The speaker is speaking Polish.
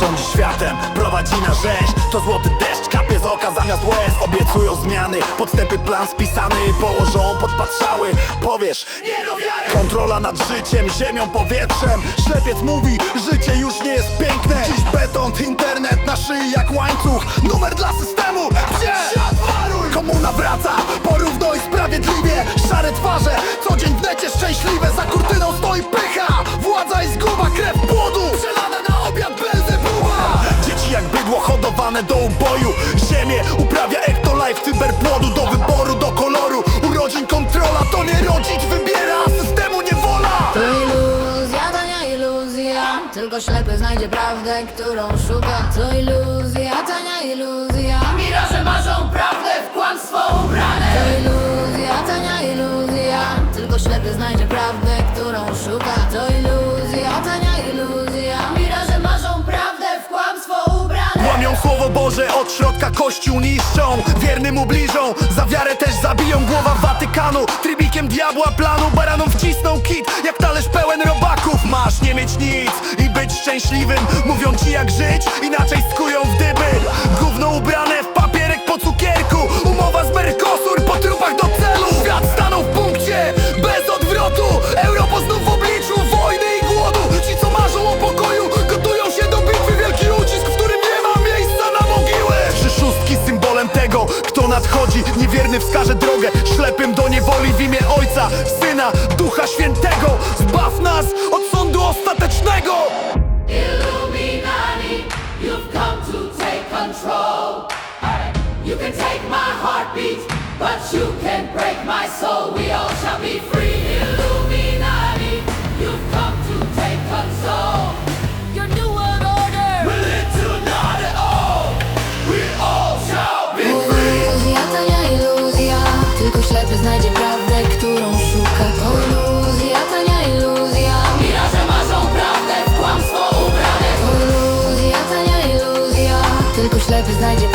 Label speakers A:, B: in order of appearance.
A: Rządzi światem, prowadzi na rzeź To złoty deszcz kapie z oka. Zamiast łez Obiecują zmiany, podstępy plan spisany Położą podpatrzały, powiesz nie do wiary Kontrola nad życiem, ziemią, powietrzem. Ślepiec mówi, życie już nie jest piękne. Dziś beton, internet na szyi jak łańcuch. Numer dla systemu, gdzie? Komuna wraca, porówno i sprawiedliwie. Szare twarze, co dzień w necie szczęśliwe. Za kurtyną do uboju. Ziemię uprawia ektolife, cyberpłodu Do wyboru, do koloru, urodzin kontrola To nie rodzic wybiera, a systemu nie wola.
B: To iluzja, tania iluzja Tylko ślepy znajdzie prawdę, którą szuka. To iluzja, tania iluzja.
C: Miraże marzą prawdę w kłamstwo ubrane.
B: To iluzja, tania iluzja Tylko ślepy znajdzie prawdę,
A: Kościół niszczą Wiernym ubliżą, za wiarę też zabiją Głowa Watykanu, trybikiem diabła planu Baranom wcisną kit, jak talerz pełen robaków Masz nie mieć nic i być szczęśliwym. Mówią ci jak żyć, inaczej nadchodzi Niewierny wskaże drogę, ślepym do niewoli W imię Ojca, Syna, Ducha Świętego Zbaw nas od sądu ostatecznego
C: Illuminati, you've come to take control. You can take my heartbeat, but you can break my soul. We all shall be free.
B: Tylko ślepy znajdzie